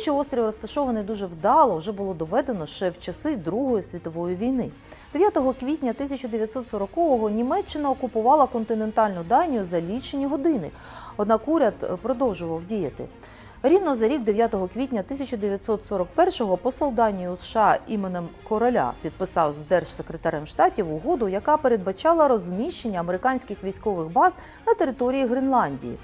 що острів розташований дуже вдало, вже було доведено ще в часи Другої світової війни. 9 квітня 1940-го Німеччина окупувала континентальну Данію за лічені години. Однак уряд продовжував діяти. Рівно за рік, 9 квітня 1941-го, посол Данії у США іменем короля підписав з держсекретарем штатів угоду, яка передбачала розміщення американських військових баз на території Гренландії.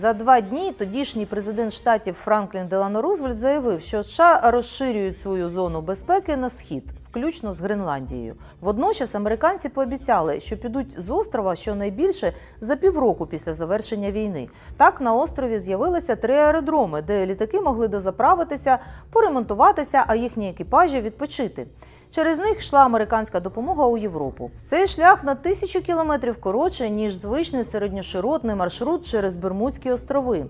За два дні тодішній президент штатів Франклін Делано Рузвельт заявив, що США розширюють свою зону безпеки на схід, включно з Гренландією. Водночас американці пообіцяли, що підуть з острова щонайбільше за півроку після завершення війни. Так на острові з'явилися три аеродроми, де літаки могли дозаправитися, поремонтуватися, а їхні екіпажі відпочити. Через них йшла американська допомога у Європу. Цей шлях на тисячу кілометрів коротше ніж звичний середньоширотний маршрут через Бермудські острови.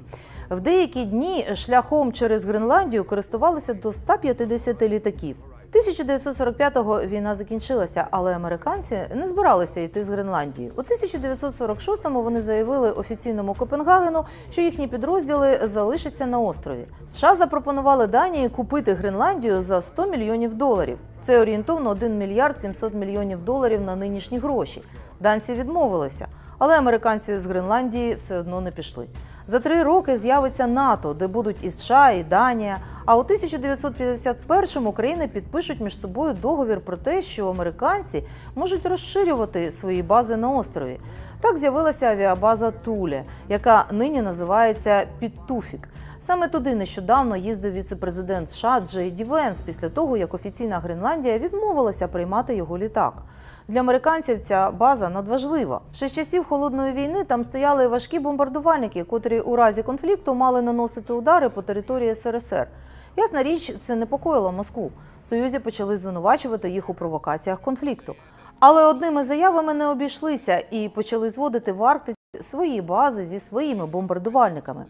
В деякі дні шляхом через Гренландію користувалися до 150 літаків. 1945-го війна закінчилася, але американці не збиралися йти з Гренландії. У 1946-му вони заявили офіційному Копенгагену, що їхні підрозділи залишаться на острові. США запропонували Данії купити Гренландію за 100 мільйонів доларів. Це орієнтовно 1 мільярд 700 мільйонів доларів на нинішні гроші. Данці відмовилися, але американці з Гренландії все одно не пішли. За три роки з'явиться НАТО, де будуть і США, і Данія. А у 1951-му країни підпишуть між собою договір про те, що американці можуть розширювати свої бази на острові. Так з'явилася авіабаза Туле, яка нині називається Підтуфік. Саме туди нещодавно їздив віце-президент США Джей Ді Венс після того, як офіційна Гренландія відмовилася приймати його літак. Для американців ця база надважлива. Ще з часів холодної війни там стояли важкі бомбардувальники, котрі у разі конфлікту мали наносити удари по території СРСР. Ясна річ, це непокоїло Москву. В Союзі почали звинувачувати їх у провокаціях конфлікту. Але одними заявами не обійшлися і почали зводити в Арктиці свої бази зі своїми бомбардувальниками.